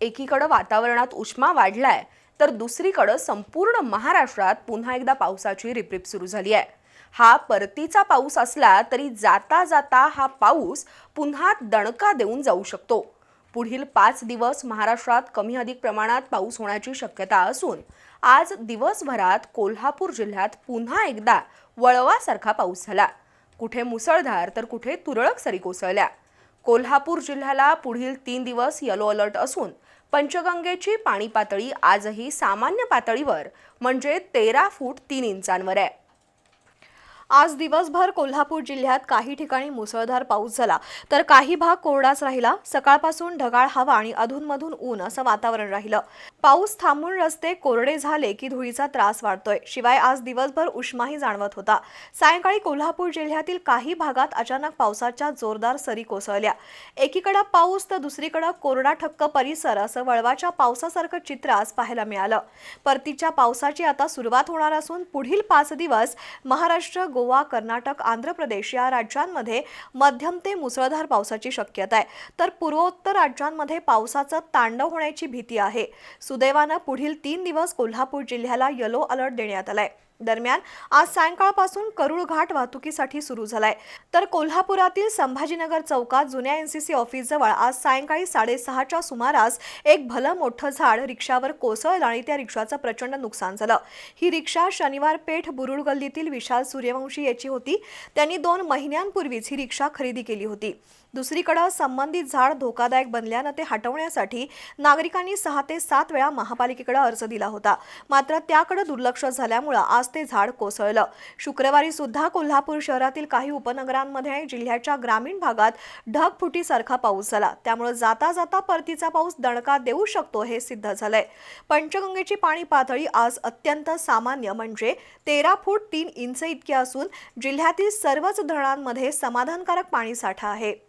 एकीकडं वातावरणात उष्मा वाढलाय तर दुसरीकडं संपूर्ण महाराष्ट्रात पुन्हा एकदा पावसाची रिपरिप सुरू झाली आहे. हा परतीचा पाऊस असला तरी जाता जाता हा पाऊस पुन्हा दणका देऊन जाऊ शकतो. पुढील पाच दिवस महाराष्ट्रात कमी अधिक प्रमाणात पाऊस होण्याची शक्यता असून आज दिवसभरात कोल्हापूर जिल्ह्यात पुन्हा एकदा वळवासारखा पाऊस झाला. कुठे मुसळधार तर कुठे तुरळक सरी कोसळल्या. कोल्हापूर जिल्ह्याला पुढील तीन दिवस येलो अलर्ट असून पंचगंगेची पाणी पातळी आजही सामान्य पातळीवर म्हणजे तेरा फूट तीन इंचांवर आहे. आज दिवसभर कोल्हापूर जिल्ह्यात काही ठिकाणी मुसळधार पाऊस झाला तर काही भाग कोरडाच राहिला. सकाळपासून ढगाळ हवा आणि अधूनमधून ऊन असं वातावरण राहिलं. पाऊस थांबून रस्ते कोरडे झाले की धुळीचा त्रास वाढतोय. शिवाय आज दिवसभर उष्माही जाणवत होता. सायंकाळी कोल्हापूर जिल्ह्यातील काही भागात अचानक पावसाच्या जोरदार सरी कोसळल्या. एकीकडे पाऊस तर दुसरीकडे कोरडा ठक्क परिसर असं वळवाच्या पावसासारखं चित्र आज पाहायला मिळालं. परतीच्या पावसाची आता सुरुवात होणार असून पुढील पाच दिवस महाराष्ट्र गोवा कर्नाटक आंध्र प्रदेश या राज्यांमध्ये मध्यम ते मुसळधार पावसाची शक्यता आहे. तर पूर्वोत्तर राज्यांमध्ये पावसाचं तांडव होण्याची भीती आहे. सुदैवानं पुढील तीन दिवस कोल्हापूर जिल्ह्याला येलो अलर्ट देण्यात आलाय. दरम्यान आज सायंकाळपासून करुळ घाट वाहतुकीसाठी सुरू झालाय. तर कोल्हापुरातील संभाजीनगर चौकात जुन्या एनसीसी ऑफिसजवळ आज सायंकाळी साडेसहाच्या सुमारास एक भलं मोठं झाड रिक्षावर कोसळलं आणि त्या रिक्षाचं प्रचंड नुकसान झालं. ही रिक्षा शनिवार पेठ बुरुड गल्लीतील विशाल सूर्यवंशी याची होती. त्यांनी दोन महिन्यांपूर्वीच ही रिक्षा खरेदी केली होती. दुसरीकडे संबंधित झाड धोकादायक बनल्यानं ते हटवण्यासाठी नागरिकांनी सहा ते सात वेळा महापालिकेकडे अर्ज दिला होता. मात्र त्याकडे दुर्लक्ष झाल्यामुळं आज ते झाड कोसळलं. शुक्रवारी सुद्धा कोल्हापूर शहरातील काही उपनगरांमध्ये जिल्ह्याच्या ग्रामीण भागात ढगफुटीसारखा पाऊस झाला. त्यामुळे जाता जाता परतीचा पाऊस दणका देऊ शकतो हे सिद्ध झालंय. पंचगंगेची पाणी पातळी आज अत्यंत सामान्य म्हणजे तेरा फूट तीन इंच इतकी असून जिल्ह्यातील सर्वच धरणांमध्ये समाधानकारक पाणीसाठा आहे.